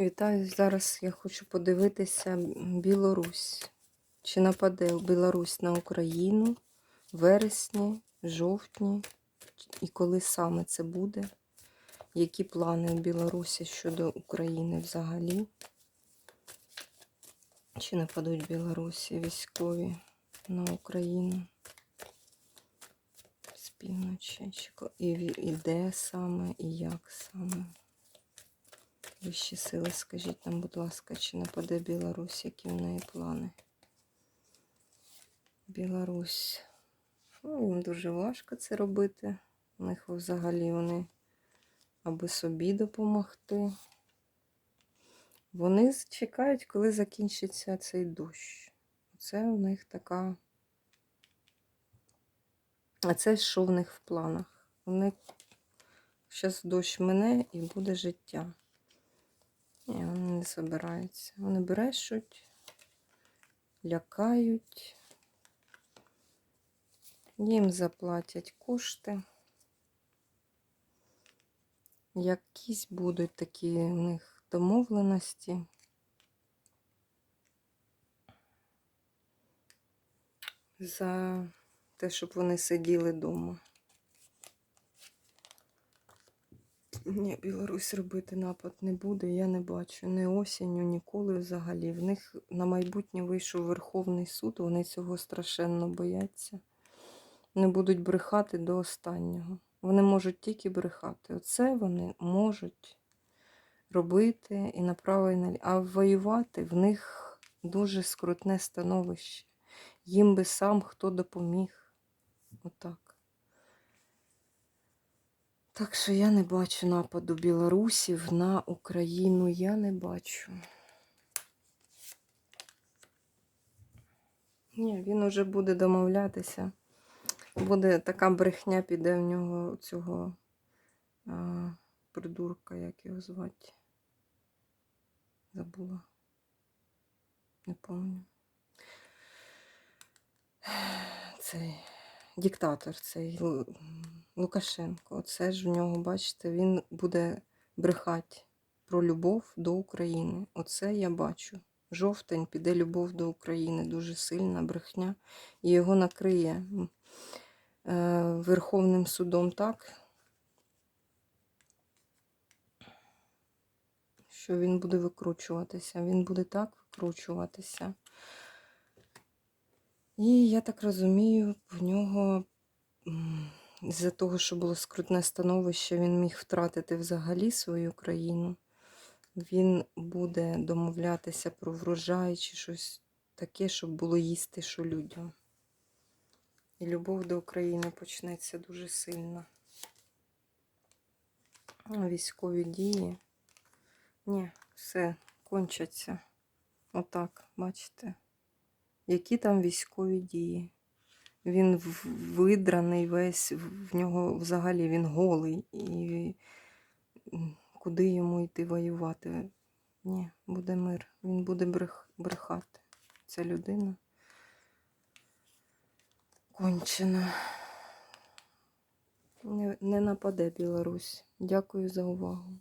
Вітаю. Зараз я хочу подивитися Білорусь. Чи нападе Білорусь на Україну в вересні, жовтні, і коли саме це буде? Які плани у Білорусі щодо України взагалі? Чи нападуть Білорусі військові на Україну? З півночі, і де саме, і як саме? Вищі сили, скажіть нам, будь ласка, чи нападе Білорусь, які в неї плани? Білорусь. Ну, їм дуже важко це робити. У них взагалі вони аби собі допомогти. Вони чекають, коли закінчиться цей дощ. Це у них така. А це що в них в планах? Вони зараз дощ мине і буде життя. Не збираються. Вони брешуть, лякають. Їм заплатять кошти. Якісь будуть такі у них домовленості. За те, щоб вони сиділи вдома. Ні, Білорусь робити напад не буде, я не бачу. Ні осінню, ніколи взагалі. В них на майбутнє вийшов Верховний суд, вони цього страшенно бояться. Не будуть брехати до останнього. Вони можуть тільки брехати. Оце вони можуть робити і направо, і наліво. А воювати в них дуже скрутне становище. Їм би сам хто допоміг. Отак. Так що я не бачу нападу білорусів на Україну. Я не бачу. Ні, він уже буде домовлятися. Буде така брехня, піде в нього цього а, придурка, як його звати. Забула. Не пам'ятаю. Цей диктатор, цей Лукашенко. Оце ж в нього, бачите, він буде брехати про любов до України. Оце я бачу. Жовтень піде любов до України, дуже сильна брехня. І його накриє е, Верховним судом так, що він буде викручуватися. Він буде так викручуватися. І я так розумію, в нього з-за того, що було скрутне становище, він міг втратити взагалі свою країну. Він буде домовлятися про врожай чи щось таке, щоб було їсти, що людям. І любов до України почнеться дуже сильно. Військові дії. Ні, все, кончаться. Отак, бачите? Які там військові дії? Він видраний весь, в нього взагалі він голий. І куди йому йти воювати? Ні, буде мир. Він буде брех, брехати. Ця людина кончена. Не, нападе Білорусь. Дякую за увагу.